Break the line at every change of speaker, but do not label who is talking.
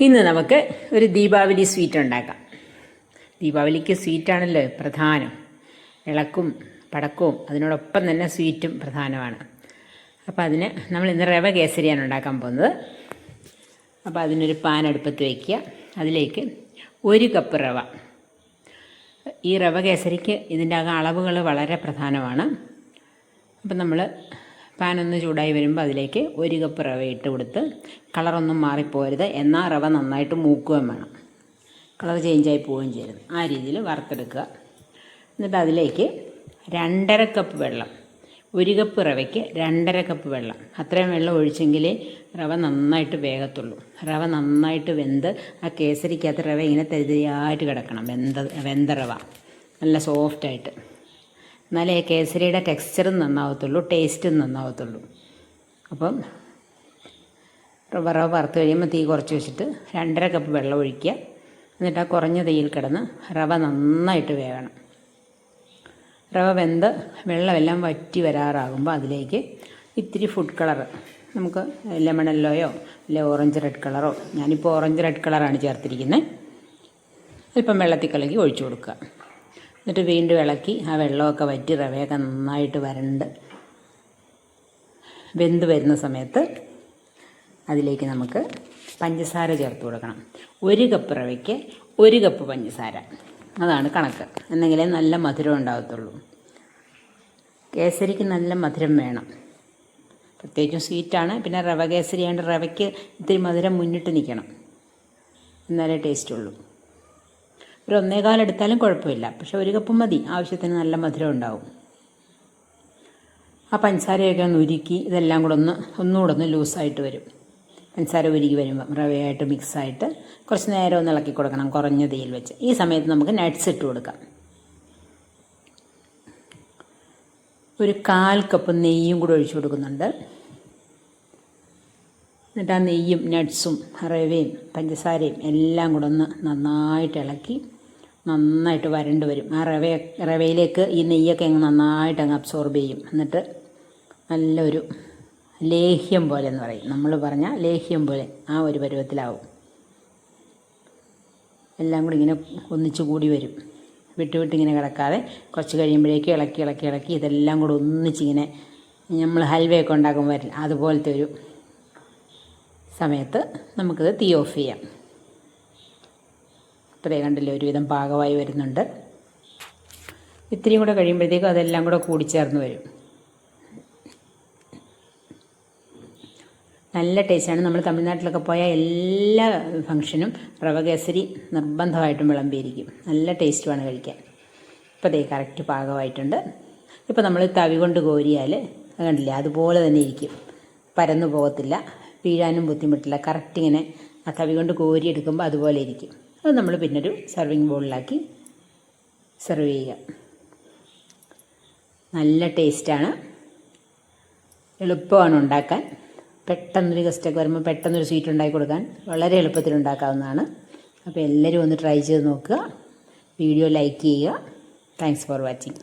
ഇന്ന് നമുക്ക് ഒരു ദീപാവലി സ്വീറ്റ് ഉണ്ടാക്കാം. ദീപാവലിക്ക് സ്വീറ്റാണല്ലോ പ്രധാനം. ഇളക്കും പടക്കവും അതിനോടൊപ്പം തന്നെ സ്വീറ്റും പ്രധാനമാണ്. അപ്പോൾ അതിന് നമ്മൾ ഇന്ന് റവ കേസരിയാണ് ഉണ്ടാക്കാൻ പോകുന്നത്. അപ്പോൾ അതിനൊരു പാൻ അടുപ്പത്ത് വയ്ക്കുക അതിലേക്ക് ഒരു കപ്പ് റവ. ഈ റവ കേസരിക്ക് ഇതിന്റെ അകം അളവുകൾ വളരെ പ്രധാനമാണ്. അപ്പം നമ്മൾ പാൻ ഒന്ന് ചൂടായി വരുമ്പോൾ അതിലേക്ക് ഒരു കപ്പ് റവ ഇട്ട് കൊടുത്ത് കളറൊന്നും മാറിപ്പോരുത്. എന്നാൽ റവ നന്നായിട്ട് മൂക്കുകയും വേണം. കളർ ചേഞ്ചായി പോവുകയും ചെയ്യരുത്. ആ രീതിയിൽ വറുത്തെടുക്കുക. എന്നിട്ട് അതിലേക്ക് രണ്ടര കപ്പ് വെള്ളം ഒരു കപ്പ് റവയ്ക്ക് രണ്ടര കപ്പ് വെള്ളം. അത്രയും വെള്ളം ഒഴിച്ചെങ്കിലേ റവ നന്നായിട്ട് വേഗത്തുള്ളൂ റവ നന്നായിട്ട് വെന്ത് ആ കേസരിക്കകത്ത് റവ ഇങ്ങനെ തരിതരിയായിട്ട് കിടക്കണം. വെന്ത വെന്ത റവ. നല്ല സോഫ്റ്റായിട്ട് എന്നാലേ കേസരിയുടെ ടെക്സ്ചറും നന്നാവത്തുള്ളൂ ടേസ്റ്റും നന്നാവത്തുള്ളൂ. അപ്പം റവ വറുത്ത് കഴിയുമ്പോൾ തീ കുറച്ച് വെച്ചിട്ട് രണ്ടര കപ്പ് വെള്ളം ഒഴിക്കുക. എന്നിട്ട് ആ കുറഞ്ഞ തീയിൽ കിടന്ന് റവ നന്നായിട്ട് വേകണം റവ വെന്ത് വെള്ളമെല്ലാം വറ്റി വരാറാകുമ്പോൾ അതിലേക്ക് ഇത്തിരി ഫുഡ് കളർ നമുക്ക് ലെമൺ യെല്ലോയോ അല്ലെ ഓറഞ്ച് റെഡ് കളറോ ഞാനിപ്പോൾ ഓറഞ്ച് റെഡ് കളറാണ് ചേർത്തിരിക്കുന്നത് അല്പം വെള്ളത്തിൽ കലക്കി ഒഴിച്ചു കൊടുക്കുക. എന്നിട്ട് വീണ്ടും ഇളക്കി ആ വെള്ളമൊക്കെ വറ്റി റവയൊക്കെ നന്നായിട്ട് വരണ്ട്. വെന്ത് വരുന്ന സമയത്ത് അതിലേക്ക് നമുക്ക് പഞ്ചസാര ചേർത്ത് കൊടുക്കണം. ഒരു കപ്പ് റവയ്ക്ക് ഒരു കപ്പ് പഞ്ചസാര. അതാണ് കണക്ക്. എന്നെങ്കിലേ നല്ല മധുരം ഉണ്ടാകത്തുള്ളൂ. കേസരിക്ക് നല്ല മധുരം വേണം. പ്രത്യേകിച്ചും സ്വീറ്റാണ്. പിന്നെ റവ കേസരി ആയതുകൊണ്ട് റവയ്ക്ക് ഇത്തിരി മധുരം മുന്നിട്ട് നിൽക്കണം എന്നാലേ ടേസ്റ്റ് ഉള്ളൂ. ഒരു ഒന്നേകാൽ എടുത്താലും കുഴപ്പമില്ല. പക്ഷെ ഒരു കപ്പ് മതി. ആവശ്യത്തിന് നല്ല മധുരം ഉണ്ടാവും. ആ പഞ്ചസാരയൊക്കെ ഒന്ന് ഉരുക്കി ഇതെല്ലാം കൂടെ ഒന്ന് ഒന്നുകൂടെ ഒന്ന് ലൂസായിട്ട് വരും. പഞ്ചസാര ഉരുക്കി വരുമ്പം റവയായിട്ട് മിക്സായിട്ട് കുറച്ച് നേരം ഒന്ന് ഇളക്കി കൊടുക്കണം കുറഞ്ഞ തീയിൽ വെച്ച്. ഈ സമയത്ത് നമുക്ക് നട്ട്സ് ഇട്ട് കൊടുക്കാം. ഒരു കാൽ കപ്പ് നെയ്യും കൂടെ ഒഴിച്ചു കൊടുക്കുന്നുണ്ട്. എന്നിട്ട് ആ നെയ്യും നട്ട്സും റവയും പഞ്ചസാരയും എല്ലാം കൂടെ ഒന്ന് നന്നായിട്ട് ഇളക്കി നന്നായിട്ട് വരണ്ട് വരും. ആ റവ റവയിലേക്ക് ഈ നെയ്യൊക്കെ അങ്ങ് നന്നായിട്ട് അങ്ങ് അബ്സോർബ് ചെയ്യും. എന്നിട്ട് നല്ലൊരു ലേഹ്യം പോലെ എന്ന് പറയും. നമ്മൾ പറഞ്ഞ ലേഹ്യം പോലെ ആ ഒരു പരുവത്തിലാവും. എല്ലാം കൂടി ഇങ്ങനെ ഒന്നിച്ചു കൂടി വരും. വിട്ട് വിട്ട് ഇങ്ങനെ കിടക്കാതെ കുറച്ച് കഴിയുമ്പോഴേക്കും ഇളക്കി ഇളക്കി ഇളക്കി ഇതെല്ലാം കൂടെ ഒന്നിച്ചിങ്ങനെ നമ്മൾ ഹൽവയൊക്കെ ഉണ്ടാക്കുമ്പോൾ വരില്ല. അതുപോലത്തെ ഒരു സമയത്ത് നമുക്കിത് തീ ഓഫ് ചെയ്യാം. ഇത്രേ കണ്ടില്ലേ ഒരുവിധം പാകമായി വരുന്നുണ്ട്. ഇത്തിരിയും കൂടെ കഴിയുമ്പോഴത്തേക്കും അതെല്ലാം കൂടെ കൂടിച്ചേർന്ന് വരും. നല്ല ടേസ്റ്റാണ്. നമ്മൾ തമിഴ്നാട്ടിലൊക്കെ പോയാൽ എല്ലാ ഫംഗ്ഷനും റവ കേസരി നിർബന്ധമായിട്ടും വിളമ്പിയിരിക്കും. നല്ല ടേസ്റ്റുമാണ് കഴിക്കാൻ. ഇപ്പോൾ ദേ കറക്റ്റ് പാകമായിട്ടുണ്ട്. ഇപ്പോൾ നമ്മൾ തവി കൊണ്ട് കോരിയാൽ കണ്ടില്ലേ? അതുപോലെ തന്നെ ഇരിക്കും. പരന്നു പോകത്തില്ല. വീഴാനും ബുദ്ധിമുട്ടില്ല. കറക്റ്റ് ഇങ്ങനെ ആ തവി കൊണ്ട് കോരിയെടുക്കുമ്പോൾ അതുപോലെ ഇരിക്കും. അത് നമ്മൾ പിന്നൊരു സെർവിങ് ബോളിലാക്കി സെർവ് ചെയ്യുക. നല്ല ടേസ്റ്റാണ് എളുപ്പമാണ് ഉണ്ടാക്കാൻ. പെട്ടെന്നൊരു ഗസ്റ്റൊക്കെ വരുമ്പോൾ പെട്ടെന്നൊരു സ്വീറ്റ് ഉണ്ടാക്കി കൊടുക്കാൻ വളരെ എളുപ്പത്തിൽ ഉണ്ടാക്കാവുന്നതാണ്. അപ്പോൾ എല്ലാവരും ഒന്ന് ട്രൈ ചെയ്ത് നോക്കുക. വീഡിയോ ലൈക്ക് ചെയ്യുക. Thanks for watching